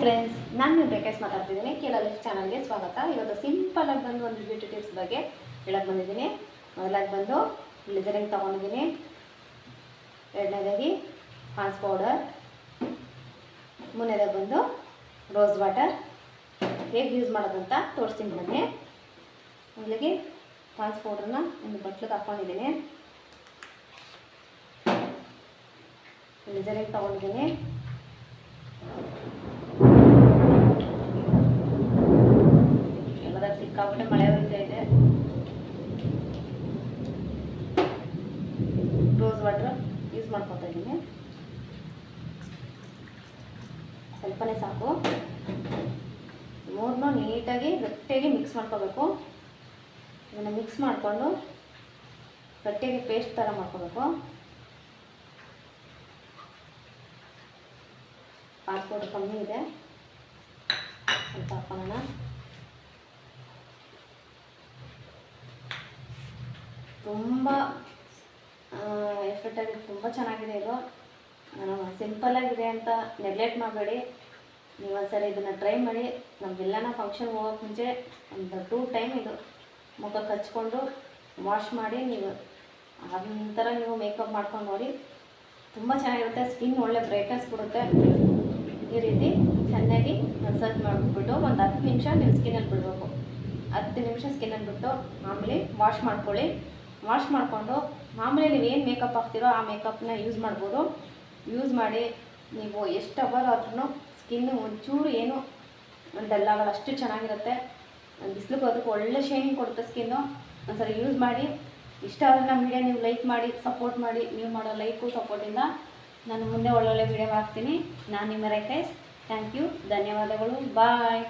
Friends ನಾನು ನೀವು ಮಾತಾಡ್ತಿದ್ದೀನಿ. ಮಾತಾಡ್ತಿದ್ದೀನಿ ಲೈಫ್ ಚಾನಲ್ಗೆ ಸ್ವಾಗತ. ಇವತ್ತು ಸಿಂಪಲ್ ಆಗಿ ಬಂದು ಒಂದು ಬ್ಯೂಟಿ ಟಿಪ್ಸ್ ಬಗ್ಗೆ ಹೇಳಕ್ಕೆ ಬಂದಿದ್ದೀನಿ. ಮೊದಲಾಗಿ ಬಂದು ಲಿಸರಿಂಗ್ ತೊಗೊಂಡಿದ್ದೀನಿ. ಎರಡನೇದಾಗಿ ಹಾನ್ಸ್ ಪೌಡರ್ ಮೂರನೇದಾಗಿ ಬಂದು ರೋಸ್ ವಾಟರ್ ಹೇಗೆ ಯೂಸ್ ಮಾಡೋದಂತ ತೋರಿಸ್ತೀನಿ ಬನ್ನಿ ಮೊದಲಿಗೆ ಪಾನ್ಸ್ ಪೌಡ್ರನ್ನ ಒಂದು ಬಟ್ಲಿಗೆ ಹಾಕ್ಕೊಂಡಿದ್ದೀನಿ ಲಿಸರಿಂಗ್ ತೊಗೊಂಡಿದ್ದೀನಿ. ಎಲ್ಲದಾಗ ಸಿಕ್ಕಾಬಿಟ್ಟೆ ಮಳೆ ಬರ್ತಾ ಇದೆ. ರೋಸ್ ವಾಟರ್ ಯೂಸ್ ಮಾಡ್ಕೊತಾ ಇದ್ದೀನಿ ಸ್ವಲ್ಪನೇ ಸಾಕು. ಮೂರನ್ನೂ ನೀಟಾಗಿ, ಗಟ್ಟಿಯಾಗಿ ಮಿಕ್ಸ್ ಮಾಡ್ಕೋಬೇಕು. ಇದನ್ನು ಮಿಕ್ಸ್ ಮಾಡಿಕೊಂಡು ಗಟ್ಟಿಯಾಗಿ ಪೇಸ್ಟ್ ಥರ ಮಾಡ್ಕೋಬೇಕು. ಪಾಸ್ಪೋರ್ಟ್ ಕಮ್ಮಿ ಇದೆ. ಸ್ವಲ್ಪ ಹಾಕೋಣ. ತುಂಬ ಎಫೆಕ್ಟ್ ಆಗಿ ತುಂಬ ಚೆನ್ನಾಗಿದೆ ಇದು. ಸಿಂಪಲ್ ಆಗಿದೆ ಅಂತ ನೆಗ್ಲೆಕ್ಟ್ ಮಾಡಬೇಡಿ. ನೀವು ಒಂದ್ಸರಿ ಇದನ್ನು ಟ್ರೈ ಮಾಡಿ. ನಮಗೆಲ್ಲನ ಫಂಕ್ಷನ್ ಹೋಗೋಕೆ ಮುಂಚೆ ಒಂದು ಟೂ ಟೈಮ್ ಇದು ಮುಖ ಹಚ್ಕೊಂಡು ವಾಶ್ ಮಾಡಿ ನೀವು ಅದೊಂಥರ ನೀವು ಮೇಕಪ್ ಮಾಡ್ಕೊಂಡು ನೋಡಿ. ತುಂಬ ಚೆನ್ನಾಗಿರುತ್ತೆ. ಸ್ಕಿನ್ ಒಳ್ಳೆ ಬ್ರೈಟ್ನೆಸ್ ಕೊಡುತ್ತೆ. ಈ ರೀತಿ ಚೆನ್ನಾಗಿ ಮಸಾಜ್ ಮಾಡಿಬಿಟ್ಟು ಒಂದು ಹತ್ತು ನಿಮಿಷ ನೀವು ಸ್ಕಿನ್ನಲ್ಲಿ ಬಿಡಬೇಕು. ಹತ್ತು ನಿಮಿಷ ಸ್ಕಿನ್ನಲ್ಲಿ ಬಿಟ್ಟು ಮಾಮೂಲಿ ವಾಶ್ ಮಾಡ್ಕೊಳ್ಳಿ. ವಾಶ್ ಮಾಡಿಕೊಂಡು ಮಾಮೂಲಿ ನೀವು ಏನು ಮೇಕಪ್ ಹಾಕ್ತೀರೋ ಆ ಮೇಕಪ್ನ ಯೂಸ್ ಮಾಡ್ಬೋದು. ಯೂಸ್ ಮಾಡಿ ನೀವು ಎಷ್ಟು ಅವರ್ ಆದ್ರೂ ಸ್ಕಿನ್ನು ಒಂಚೂರು ಏನು ಡಲ್ ಆಗಲ್ಲ, ಅಷ್ಟು ಚೆನ್ನಾಗಿರುತ್ತೆ. ಬಿಸಿಲಿಗೆ ಅದಕ್ಕೆ ಒಳ್ಳೆ ಶೈನಿಂಗ್ ಕೊಡುತ್ತೆ ಸ್ಕಿನ್ನು ಒಂದ್ಸರಿ ಯೂಸ್ ಮಾಡಿ. ಇಷ್ಟ ಆದರೆ ನಮ್ಮ ವಿಡಿಯೋ ನೀವು ಲೈಕ್ ಮಾಡಿ ಸಪೋರ್ಟ್ ಮಾಡಿ. ನೀವು ಮಾಡೋ ಲೈಕು ಸಪೋರ್ಟಿಂದ ನಾನು ಮುಂದೆ ಒಳ್ಳೊಳ್ಳೆ ವಿಡಿಯೋ ಹಾಕ್ತೀನಿ ನಾನು ನಿಮ್ಮ ರೇಖೆ ಥ್ಯಾಂಕ್ ಯು ಧನ್ಯವಾದಗಳು. ಬಾಯ್